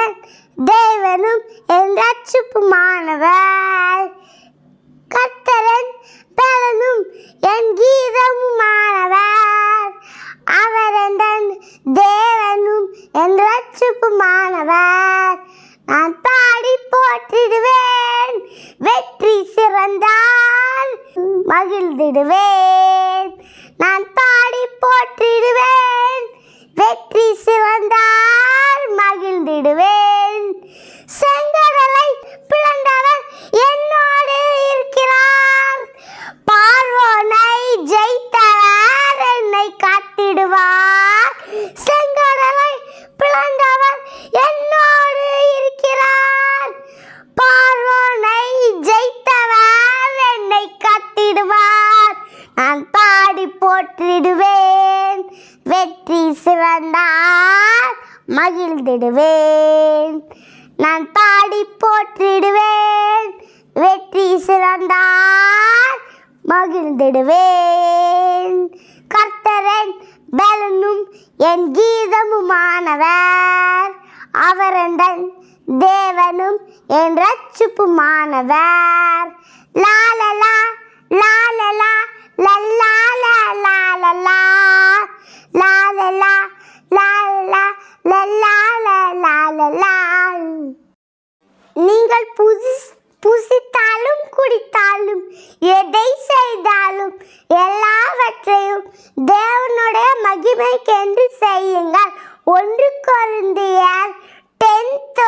தேவன் தேவனும் என் ரட்சிப்புமானவர் கத்தரன் பலனும் என் கீதமுமானவர். அவர் என் தேவனும் என் ரட்சிப்புமானவர் நான் பாடி போற்றிடுவேன் வெற்றி சிறந்தால் மகிழ்ந்திடுவேன். நான் பாடி போற்றிடுவேன். வெற்றி சிறந்தார் மகிழ்ந்திடுவேன். நான் பாடி போற்றிடுவேன். வெற்றி சிறந்தார் மகிழ்ந்திடுவேன். கர்த்தரன் பலனும் என் கீதமுமானவர். அவரண்டன் தேவனும் என் ரட்சிப்புமானவர் லாலலா லல்லாலா லாலலா லாலலா லாலலா நீங்கள் புசித்தாலும் குடித்தாலும் எதை செய்தாலும் எல்லாவற்றையும் தேவனுடைய மகிமைக்கென்று செய்யுங்கள். ஒன்று கொரிந்தியர் டென்த்